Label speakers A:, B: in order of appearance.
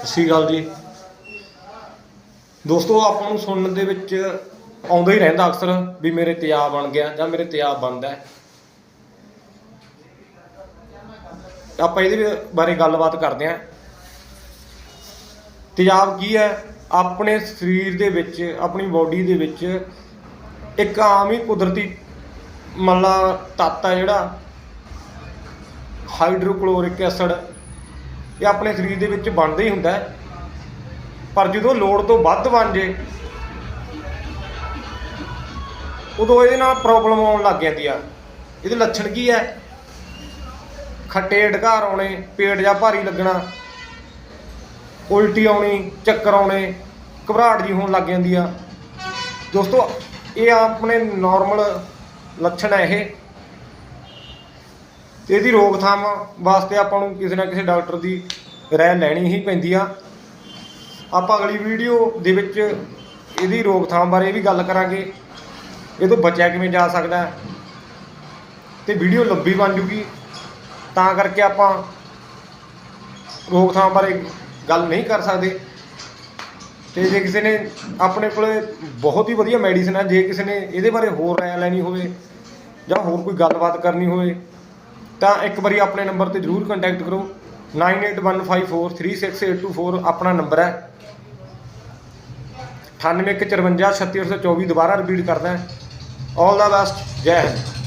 A: ਸਤਿ ਸ਼੍ਰੀ ਅਕਾਲ ਜੀ। ਦੋਸਤੋ, ਆਪਾਂ ਨੂੰ ਸੁਣਨ ਦੇ ਵਿੱਚ ਆਉਂਦਾ ਹੀ ਰਹਿੰਦਾ ਅਕਸਰ ਵੀ ਮੇਰੇ ਤਿਆਬ ਬਣ ਗਿਆ ਜਾਂ ਮੇਰੇ ਤਿਆਬ ਬਣਦਾ ਆਪਾਂ ਇਹਦੇ ਬਾਰੇ ਗੱਲਬਾਤ ਕਰਦੇ ਹਾਂ। ਤੇਜ਼ਾਬ ਕੀ ਹੈ? ਆਪਣੇ ਸਰੀਰ ਦੇ ਵਿੱਚ, ਆਪਣੀ ਬਾਡੀ ਦੇ ਵਿੱਚ ਇੱਕ ਆਮ ਹੀ ਕੁਦਰਤੀ ਮੱਲਾ ਤੱਤ ਹੈ ਜਿਹੜਾ ਹਾਈਡਰੋਕਲੋਰਿਕ ਐਸਿਡ ਇਹ ਆਪਣੇ ਸਰੀਰ ਦੇ ਵਿੱਚ ਬਣਦਾ ਹੀ ਹੁੰਦਾ ਹੈ। ਪਰ ਜਦੋਂ ਲੋੜ ਤੋਂ ਵੱਧ ਬਣ ਜੇ, ਉਦੋਂ ਇਹਦੇ ਨਾਲ ਪ੍ਰੋਬਲਮ ਆਉਣ ਲੱਗ ਜਾਂਦੀ ਆ। ਇਹਦੇ ਲੱਛਣ ਕੀ ਹੈ ਖੱਟੇ ਢਕਾਰ ਆਉਣੇ, ਪੇਟ ਜਾਂ ਭਾਰੀ ਲੱਗਣਾ, ਉਲਟੀ ਆਉਣੀ, ਚੱਕਰ ਆਉਣੇ, ਘਬਰਾਹਟ ਜੀ ਹੋਣ ਲੱਗ ਜਾਂਦੀ ਆ। ਦੋਸਤੋ, ਇਹ ਆਪਣੇ ਨਾਰਮਲ ਲੱਛਣ ਹੈ ਇਹ। ਤੇ ਇਹਦੀ ਰੋਕਥਾਮ ਵਾਸਤੇ ਆਪਾਂ ਨੂੰ ਕਿਸੇ ਨਾ ਕਿਸੇ ਡਾਕਟਰ ਦੀ ਰਾਏ ਲੈਣੀ ਹੀ ਪੈਂਦੀ ਆ। ਆਪਾਂ ਅਗਲੀ ਵੀਡੀਓ ਦੇ ਵਿੱਚ ਇਹਦੀ ਰੋਕਥਾਮ ਬਾਰੇ ਵੀ ਗੱਲ ਕਰਾਂਗੇ। ਇਹ ਤੋਂ ਬਚਿਆ ਕਿਵੇਂ ਜਾ ਸਕਦਾ ਹੈ? ਤੇ ਵੀਡੀਓ ਲੰਬੀ ਬਣ ਜੂਗੀ। ਤਾਂ ਕਰਕੇ ਆਪਾਂ ਰੋਕਥਾਮ ਬਾਰੇ ਗੱਲ ਨਹੀਂ ਕਰ ਸਕਦੇ। ਤੇ ਜੇ ਕਿਸੇ ਨੇ ਆਪਣੇ ਕੋਲੇ ਬਹੁਤ ਹੀ ਵਧੀਆ ਮੈਡੀਸਨ ਹੈ ਜੇ ਕਿਸੇ ਨੇ ਇਹਦੇ ਬਾਰੇ ਹੋਰ ਰਾਇ ਲੈਣੀ ਹੋਵੇ ਜਾਂ ਹੋਰ ਕੋਈ ਗੱਲਬਾਤ ਕਰਨੀ ਹੋਵੇ ਤਾਂ ਇੱਕ ਵਾਰੀ ਆਪਣੇ ਨੰਬਰ ਤੇ ਜਰੂਰ ਕੰਟੈਕਟ ਕਰੋ। 9815436824 ਆਪਣਾ ਨੰਬਰ ਹੈ। 9815536824 ਦੁਬਾਰਾ ਰਿਪੀਟ ਕਰਦਾ ਆਲ ਦਾ ਬੈਸਟ ਜੈ ਹਿੰਦ।